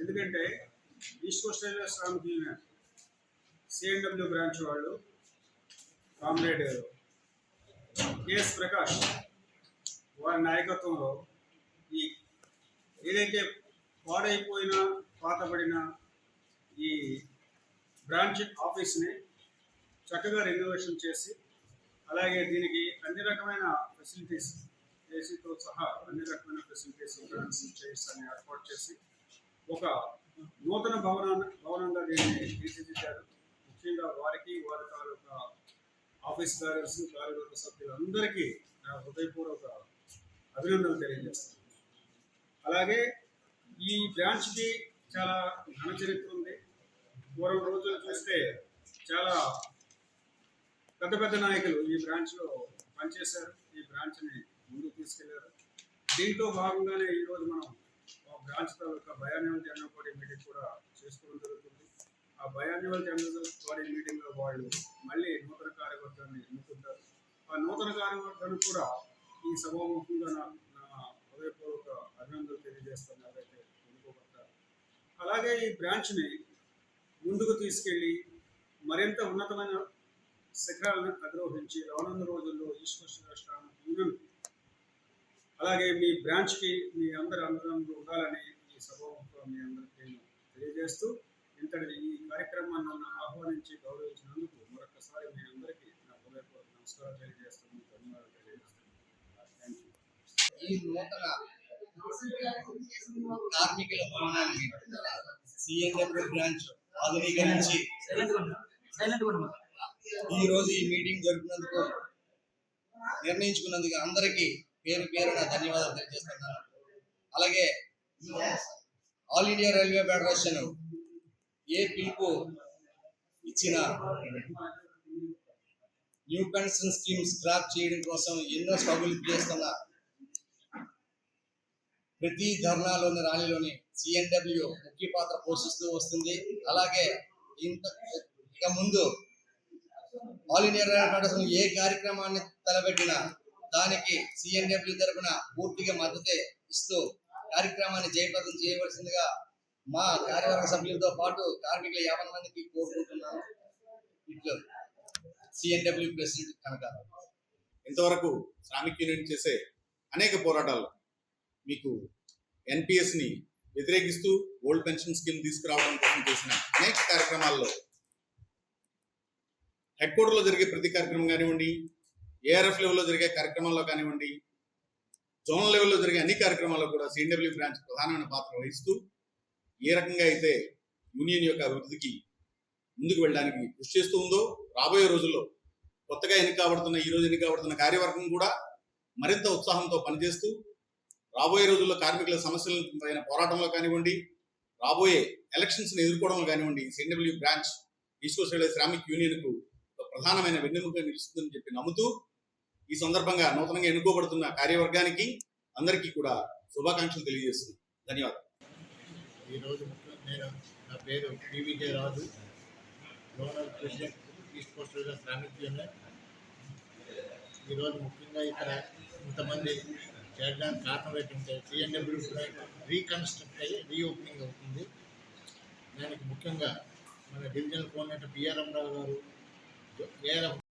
ఎందుకంటే east coast railway Shramik union branch వాళ్ళు comrade KS Prakash వారి నాయకత్వంలో ఈ ఏదైతే పాడైపోయిన పాతబడిన ఈ బ్రాంచ్ ఆఫీస్ని చక్కగా రెన్యువేషన్ చేసి అలాగే దీనికి అన్ని రకమైన ఫెసిలిటీస్ ఏసీతో సహా అన్ని రకమైన ఫెసిలిటీస్ బ్రాంచ్ చేసి ఏర్పాటు చేసి ఒక నూతన భవనాన్ని భవనంగా దీన్ని తీర్చిదిద్దారు. ముఖ్యంగా వారికి వారి యొక్క ఆఫీస్ కార్యర్స్ కార్యవర్గ సభ్యులందరికీ నా హృదయపూర్వక అభినందనలు తెలియజేస్తున్నాను అలాగే ఈ బ్రాంచ్కి చాలా ఘన చరిత్ర ఉంది. పూర్వం రోజులు చూస్తే చాలా పెద్ద పెద్ద నాయకులు ఈ బ్రాంచ్లో పనిచేశారు. ఈ బ్రాంచ్ని ముందుకు తీసుకెళ్ళారు. దీంట్లో భాగంగానే ఈరోజు మనం బ్రాంచ్ తాలూకా బయాన్యువల్ జనరల్ బాడీ మీటింగ్ కూడా చేసుకోవడం జరుగుతుంది. ఆ బయాన్యువల్ జనరల్ బాడీ మీటింగ్లో వాళ్ళు మళ్ళీ నూతన కార్యవర్గాన్ని ఎన్నుకుంటారు. ఆ నూతన కార్యవర్గాన్ని కూడా ఈ సభాముఖంగా నా నా హృదయపూర్వక అభినందనలు తెలియజేస్తాను ఎవరైతే ఎన్నుకోబడతారు అలాగే ఈ బ్రాంచ్ని ముందుకు తీసుకెళ్ళి మరింత ఉన్నతమైన శిఖరాలను అధిరోహించి రానున్న రోజుల్లో ఈశ్వర్ రాష్ట్రాన్ని యూనియన్ అలాగే మీ బ్రాంచ్కి మీ అందరి అనుగ్రహంలో ఉండాలని ఈ సభాముఖంలో మీ అందరికీ నేను తెలియజేస్తూ ఇంతటి ఈ కార్యక్రమాన్ని నన్ను ఆహ్వానించి గౌరవించినందుకు మరొకసారి మీ అందరికీ నా హృదయపూర్వక నమస్కారం తెలియజేస్తున్నాను. ధన్యవాదాలు తెలియజేస్తున్నాను. ఈ నూతన కార్మికుల భవనాన్ని సిఎన్డబ్ల్యూ బ్రాంచ్ ఆధునీకరించి ఈ రోజు ఈ మీటింగ్ జరుపునందుకు నిర్ణయించుకున్నందుకు అందరికీ పేరు పేరున ధన్యవాదాలు తెలియజేస్తున్నాను. అలాగే ఆల్ ఇండియా రైల్వే ఫెడరేషన్ ఏ పిలుపు ఇచ్చిన న్యూ పెన్షన్ స్కీమ్ స్క్రాప్ చేయడం కోసం ఎన్నో స్ట్రగుల్ చేస్తున్న ప్రతి ధర్నాలోని ర్యాలీలోని సిఎన్డబ్ల్యూ ముఖ్య పాత్ర పోషిస్తూ వస్తుంది. అలాగే ఇంత ఇక ముందు ఆల్ ఇండియా రైల్వే ఫెడరేషన్ ఏ కార్యక్రమాన్ని తలపెట్టినా దానికి సిఎన్డబ్ల్యూ తరపున పూర్తిగా మద్దతు ఇస్తూ కార్యక్రమాన్ని జయప్రదం చేయవలసిందిగా మా కార్యవర్గ సభ్యులతో పాటు కార్మికుల యాభై మందికి కోరుకుంటున్నాను ఇట్లు సిఎన్డబ్ల్యూ ప్రెసిడెంట్ ఇంతవరకు శ్రామిక్ యూనియన్ చేసే అనేక పోరాటాలు మీకు ఎన్పిఎస్ని వ్యతిరేకిస్తూ ఓల్డ్ పెన్షన్ స్కీమ్ తీసుకురావడం కోసం చేసిన అనేక కార్యక్రమాల్లో హెడ్ క్వార్టర్లో జరిగే ప్రతి కార్యక్రమం కానివ్వండి ఏఆర్ఎఫ్ లెవెల్లో జరిగే కార్యక్రమాల్లో కానివ్వండి జోన్ లెవెల్లో జరిగే అన్ని కార్యక్రమాల్లో కూడా సిఎన్డబ్ల్యూ బ్రాంచ్ ప్రధానమైన పాత్ర వహిస్తూ ఏ రకంగా అయితే యూనియన్ యొక్క అభివృద్ధికి ముందుకు వెళ్ళడానికి కృషి చేస్తూ ఉందో రాబోయే రోజుల్లో కొత్తగా ఎన్నిక కాబడుతున్న ఈ రోజు ఎన్నిక కాబడుతున్న కార్యవర్గం కూడా మరింత ఉత్సాహంతో పనిచేస్తూ రాబోయే రోజుల్లో కార్మికుల సమస్యల పైన పోరాటంలో కానివ్వండి రాబోయే ఎలక్షన్స్ని ఎదుర్కోవడంలో కానివ్వండి CNW branch east coast Shramik యూనియన్కు ఒక ప్రధానమైన వెన్నెముక నిలుస్తుందని చెప్పి నమ్ముతూ ఈ సందర్భంగా నూతనంగా ఎన్నుకోబడుతున్న కార్యవర్గానికి అందరికీ కూడా శుభాకాంక్షలు తెలియజేస్తున్నాను ధన్యవాదాలు. ఈరోజు నేను నా పేరు PVK Raju. Zonal president east coast railway Shramik union. ఈరోజు ముఖ్యంగా ఇక్కడ ఇంతమంది చేరడానికి కారణం ఏంటంటే సిఎన్డబ్ల్యూ రీకన్స్ట్రక్ట్ అయ్యి రీఓపెనింగ్ అవుతుంది. దానికి ముఖ్యంగా మన డివిజనల్ కోఆర్డినేటర్ బిఆర్ రావు గారు ఏఆర్ఎఫ్